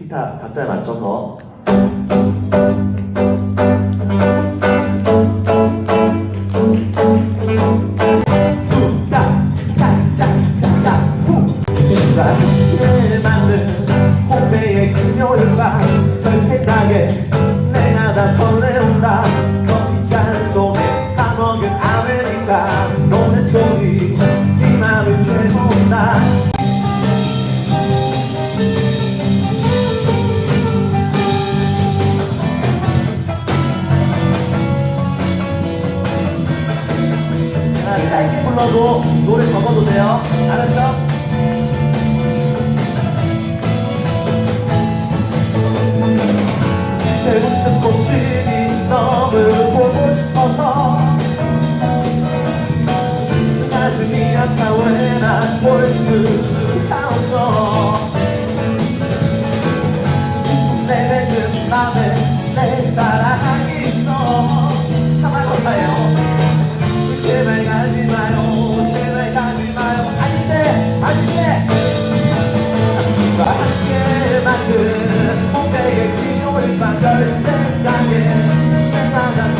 기타 박자에 맞춰서 내가 자, 짧게 불러도 노래 적어도 돼요. 알았죠? 배운 꽃이 너를 보고 싶어서 나중이야 다왜 난볼수 Chyba to jest ten danie, ten